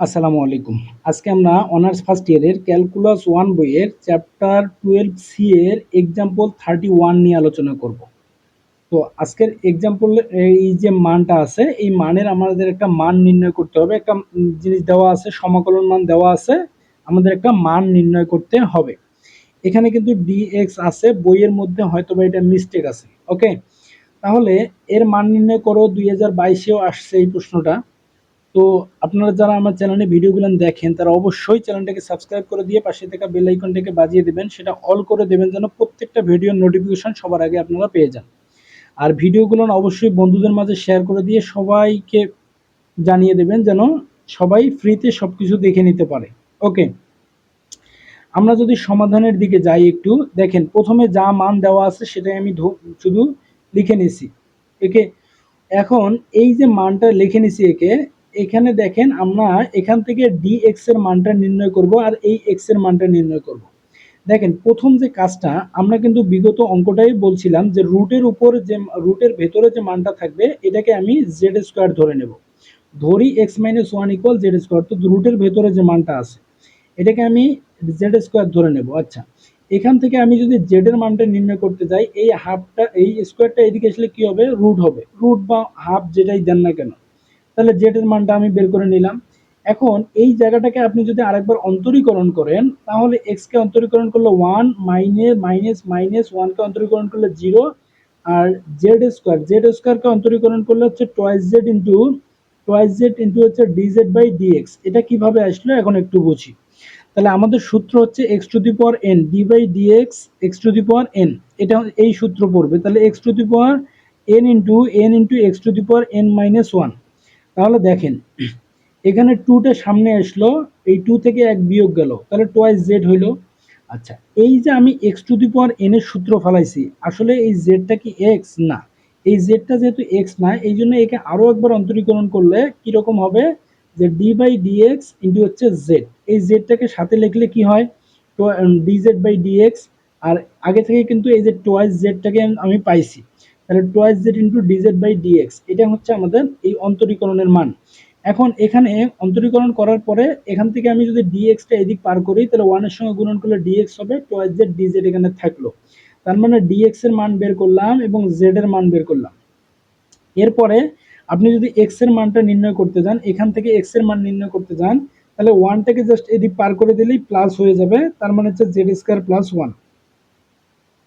আসসালামু আলাইকুম। আজকে আমরা অনার্স ফার্স্ট ইয়ারের ক্যালকুলাস ওয়ান বইয়ের চ্যাপ্টার টুয়েলভ সি এর এক্সাম্পল থার্টি ওয়ান নিয়ে আলোচনা করব। তো আজকের এক্সাম্পল এই যে মানটা আছে, এই মানের আমাদের একটা মান নির্ণয় করতে হবে। একটা জিনিস দেওয়া আছে, সমাকলন মান দেওয়া আছে, আমাদের একটা মান নির্ণয় করতে হবে। এখানে কিন্তু ডিএক্স আছে, বইয়ের মধ্যে হয়তো বা এটা মিস্টেক আছে ওকে তাহলে এর মান নির্ণয় করো, দুই হাজার বাইশেও আসছে এই প্রশ্নটা। তো আপনারা যারা আমার চ্যানেলে ভিডিওগুলো দেখেন, তারা অবশ্যই চ্যানেলটাকে সাবস্ক্রাইব করে দিয়ে পাশে থাকা বেল আইকনটাকে বাজিয়ে দেবেন। সেটা অল করে দেবেন যেন প্রত্যেকটা ভিডিওর নোটিফিকেশন সবার আগে আপনারা পেয়ে যান। আর ভিডিওগুলো অবশ্যই বন্ধুদের মাঝে শেয়ার করে দিয়ে সবাইকে জানিয়ে দেবেন যেন সবাই ফ্রিতে সব কিছু দেখে নিতে পারে। ওকে আমরা যদি সমাধানের দিকে যাই একটু, দেখেন প্রথমে যা মান দেওয়া আছে সেটাই আমি শুধু লিখে নিছি। একে এখন এই যে মানটা লিখে নিছি একে এখানে দেখেন আমরা এখান থেকে ডি এক্সের মানটা নির্ণয় করব আর এই এক্সের মানটা নির্ণয় করব। দেখেন, প্রথম যে কাজটা, আমরা কিন্তু বিগত অঙ্কটাই বলছিলাম যে রুটের উপর যে রুটের ভেতরে যে মানটা থাকবে, এটাকে আমি জেড স্কোয়ার ধরে নেব। ধরি x minus one equal z square তো রুটের ভেতরে যে মানটা আছে, এটাকে আমি জেড স্কোয়ার ধরে নেব। আচ্ছা এখান থেকে আমি যদি জেড এর মানটা নির্ণয় করতে যাই, এই হাফটা এই স্কোয়ারটা এদিকে আসলে কি হবে? রুট হবে। রুট বা হাফ যেটাই দেন না কেন। তাহলে জেড এর মানটা আমি বের করে নিলাম। এখন এই জায়গাটাকে আপনি যদি আরেকবার অন্তরীকরণ করেন, তাহলে এক্স কে অন্তরীকরণ করলে ওয়ান মাইনে মাইনাস মাইনাস ওয়ানকে অন্তরীকরণ করলে জিরো আর জেড স্কোয়ার জেড স্কোয়ারকে অন্তরীকরণ করলে হচ্ছে twice Z into twice Z into হচ্ছে ডিজেড বাই ডিএক্স এটা কীভাবে আসলো? এখন একটু বুঝি। তাহলে আমাদের সূত্র হচ্ছে x to the power n d by dx x to the power n এটা এই সূত্র পড়বে। তাহলে x to the power n into n into x to the power n minus one তাহলে দেখেন, এখানে টুটা সামনে আসলো, এই টু থেকে এক বিয়োগ গেল, তাহলে টোয়াইস জেড হইল। আচ্ছা এই যে আমি x to the power n এর সূত্র ফেলাইছি, আসলে এই জেডটা কি এক্স না, এই জেডটা যেহেতু এক্স না, এই জন্য একে আরও একবার অন্তরীকরণ করলে কীরকম হবে? যে ডি বাই ডিএক্স ইন্টু হচ্ছে জেড এই জেডটাকে সাথে লিখলে কি হয়? তো D Z by D X আর আগে থেকে কিন্তু এই যে টোয়াইস জেডটাকে আমি পাইছি। তাহলে twice z into dz by dx এটা হচ্ছে আমাদের এই অন্তরীকরণের মান। এখন এখানে অন্তরীকরণ করার পরে এখান থেকে আমি যদি ডিএক্সটা এদিক পার করি, তাহলে ওয়ানের সঙ্গে গুণন করলে ডিএক্স হবে টোয়াইস জেড ডিজেড এখানে থাকল। তার মানে ডিএক্স এর মান বের করলাম এবং জেড এর মান বের করলাম। এরপরে আপনি যদি এক্সের মানটা নির্ণয় করতে যান, এখান থেকে এক্সের মান নির্ণয় করতে যান, তাহলে ওয়ানটাকে জাস্ট এদিক পার করে দিলেই প্লাস হয়ে যাবে, তার মানে হচ্ছে জেড স্কোয়ার প্লাস ওয়ান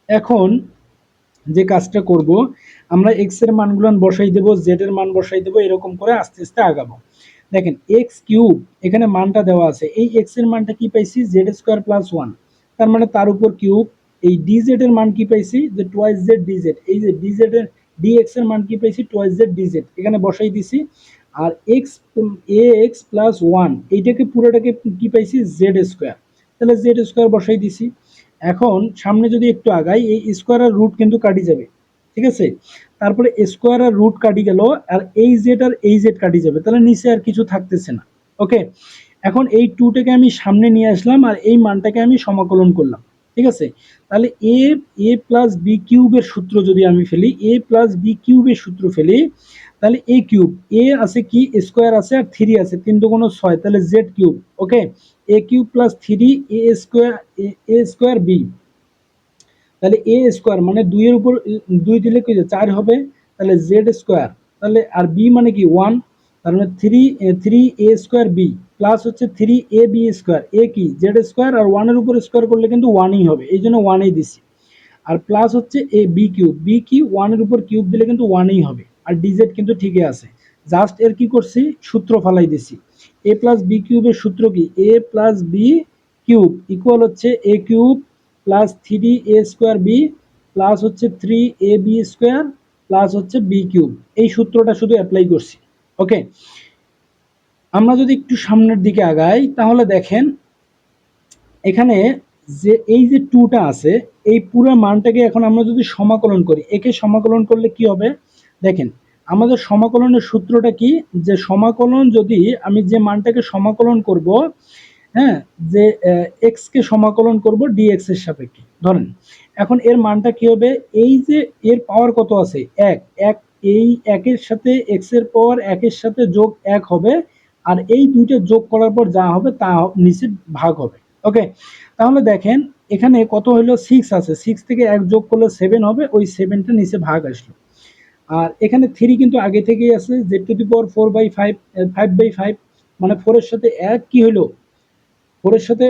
এখন যে কাজটা করব, আমরা এক্সের মানগুলো বসাই দেবো জেড এর মান বসাই দেবো, এরকম করে আস্তে আস্তে আগাবো। দেখেন এক্স কিউব এখানে মানটা দেওয়া আছে। এই এক্সের মানটা কি পাইছি? জেড স্কোয়ার প্লাস ওয়ান তার মানে তার উপর কিউব এই ডিজেড এর মান কি পাইছি? যে টোয়াইস জেড ডিজেড এই যে ডিজেড এর ডিএক্স এর মান কি পাইছি? টোয়াইস জেড ডিজেড এখানে বসাই দিছি। আর এক্স এ এক্স প্লাস ওয়ান এইটাকে পুরোটাকে কি পাইছি? জেড স্কোয়ার তাহলে জেড স্কোয়ার বসাই দিছি। এখন সামনে যদি একটু আগাই, এই স্কোয়ার আর রুট কিন্তু কাটি যাবে, ঠিক আছে? তারপরে স্কোয়ার আর রুট কাটি গেল, আর এই জেড আর এই জেড কাটি যাবে, তাহলে নিচে আর কিছু থাকতেছে না ওকে এখন এই টুটাকে আমি সামনে নিয়ে আসলাম, আর এই মানটাকে আমি সমাকলন করলাম। ঠিক আছে? তাহলে এ এ প্লাস বি কিউবের সূত্র যদি আমি ফেলি এ প্লাস বি কিউবের সূত্র ফেলি, তাহলে এ কিউব এ আছে কি? স্কোয়ার আছে আর থ্রি আছে, তিন দুগুণ ছয়, তাহলে z cube okay a cube plus three a square a square b তাহলে এ স্কোয়ার মানে দুইয়ের উপর, দুই দিলে কি চার হবে, তাহলে জেড স্কোয়ার তাহলে আর বি মানে কি? ওয়ান তার মানে three three a square b plus হচ্ছে three a b square a কি? জেড স্কোয়ার আর ওয়ানের উপর স্কোয়ার করলে কিন্তু ওয়ানই হবে। এই জন্য ওয়ানেই দিছি আর প্লাস হচ্ছে এ বি কিউব বি কি? ওয়ানের উপর কিউব দিলে কিন্তু ওয়ানই হবে। আর ডিজেড কিন্তু ঠিকই আছে। জাস্ট এর কি করছি? সূত্র ফালাই দিছি এ প্লাস বি কিউবের সূত্র কি? A plus b cube equal হচ্ছে a cube plus three a square b plus হচ্ছে three a b square plus হচ্ছে বি কিউব এই সূত্রটা শুধু অ্যাপ্লাই করছি। ওকে আমরা যদি একটু সামনের দিকে আগাই, তাহলে দেখেন এখানে যে এই যে টুটা আছে, এই পুরো মানটাকে এখন আমরা যদি সমাকলন করি, একে সমাকলন করলে কি হবে? দেখেন, আমাদের সমাকলনের সূত্রটা কি? যে সমাকলন যদি আমি যে মানটাকে সমাকলন করব হ্যাঁ যে এক্স কে সমাকলন করব ডিএক্স এর সাপেক্ষে, ধরেন। এখন এর মানটা কি হবে? এই যে এর পাওয়ার কত আছে? এক। এক এই একের সাথে এক্সের পাওয়ার একের সাথে যোগ এক হবে। আর এই দুইটা যোগ করার পর যা হবে তা নিচে ভাগ হবে। ওকে তাহলে দেখেন, এখানে কত হলো? সিক্স আছে। সিক্স থেকে এক যোগ করলে সেভেন হবে, ওই সেভেনটা নিচে ভাগ আসলো। আর এখানে থ্রি কিন্তু আগে থেকেই আছে z to the power four by five five by five মানে ফোরের সাথে এক কি হলো? ফোরের সাথে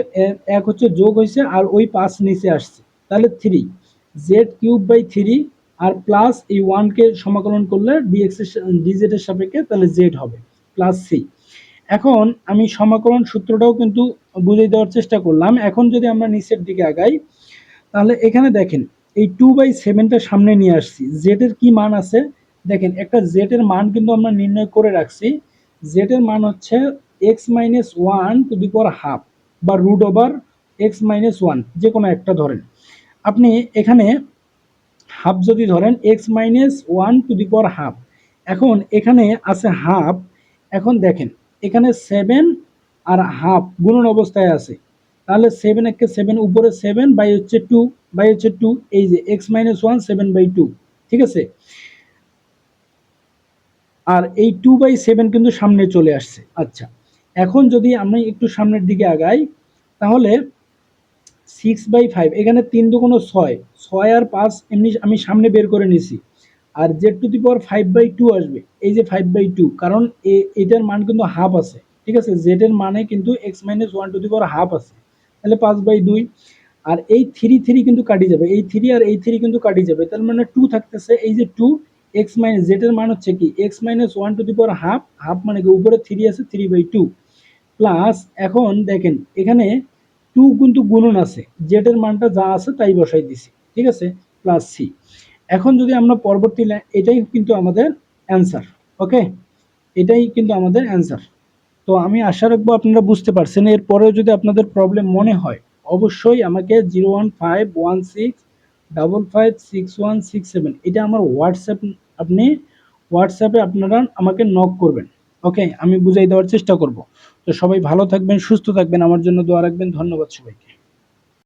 এক হচ্ছে যোগ হয়েছে আর ওই পাঁচ নিচে আসছে। তাহলে three z cube by three R plus এই ওয়ানকে সমাকলন করলে ডিএক্স ডিজেড এর সাপেক্ষে তাহলে জেড হবে প্লাস সি এখন আমি সমাকলন সূত্রটাও কিন্তু বুঝিয়ে দেওয়ার চেষ্টা করলাম। এখন যদি আমরা নিচের দিকে আগাই, তাহলে এখানে দেখেন, এই টু বাই সেভেনটা সামনে নিয়ে আসছি। জেড এর কি মান আছে? দেখেন, একটা জেড এর মান কিন্তু আমরা নির্ণয় করে রাখছি। জেড এর মান হচ্ছে x minus one to the power half বা root over x minus one যে কোনো একটা ধরেন। আপনি এখানে হাফ যদি ধরেন x minus one to the power half এখন এখানে আছে হাফ এখন দেখেন এখানে সেভেন আর হাফ গুণন অবস্থায় আছে। তাহলে সেভেন একে সেভেন উপরে সেভেন বাই হচ্ছে টু বাই হচ্ছে টু এই যে x minus one seven by two ঠিক আছে? আর এই টু বাই সেভেন কিন্তু সামনে চলে আসছে। আচ্ছা এখন যদি আমি একটু সামনের দিকে আগাই, তাহলে সিক্স বাই ফাইভ এখানে তিন দুগুণ ছয় ছয় আর পাঁচ এমনি আমি সামনে বের করে নিছি। আর z to the power five by two আসবে। এই যে ফাইভ বাই টু কারণ এটার মান কিন্তু হাফ আছে। ঠিক আছে? জেড এর মানে কিন্তু x minus one to the power half আছে। তাহলে পাঁচ বাই দুই, আর এই থ্রি থ্রি কিন্তু কাটি যাবে। এই থ্রি আর এই থ্রি কিন্তু কাটি যাবে। তার মানে টু থাকতেছে, এই যে টু এক্স মাইনাস এর মান হচ্ছে কি? X minus one to the power half half মানে কি? উপরে থ্রি আছে থ্রি বাই টু প্লাস এখন দেখেন, এখানে টু কিন্তু গুণন আছে। জেড এর মানটা যা আছে তাই বসাই দিছি। ঠিক আছে? প্লাস সি এখন যদি আমরা পরবর্তী লাইন এটাই কিন্তু আমাদের অ্যান্সার ওকে এটাই কিন্তু আমাদের অ্যান্সার তো আমি আশা রাখব আপনারা বুঝতে পারছেন। এরপরেও যদি আপনাদের প্রবলেম মনে হয়, অবশ্যই আমাকে zero one five one six double five six one six seven এটা আমার হোয়াটসঅ্যাপ আপনি হোয়াটসঅ্যাপে আপনারা আমাকে নক করবেন ওকে আমি বুঝাই দেওয়ার চেষ্টা করব। তো সবাই ভালো থাকবেন, সুস্থ থাকবেন, আমার জন্য দোয়া রাখবেন, ধন্যবাদ সবাইকে।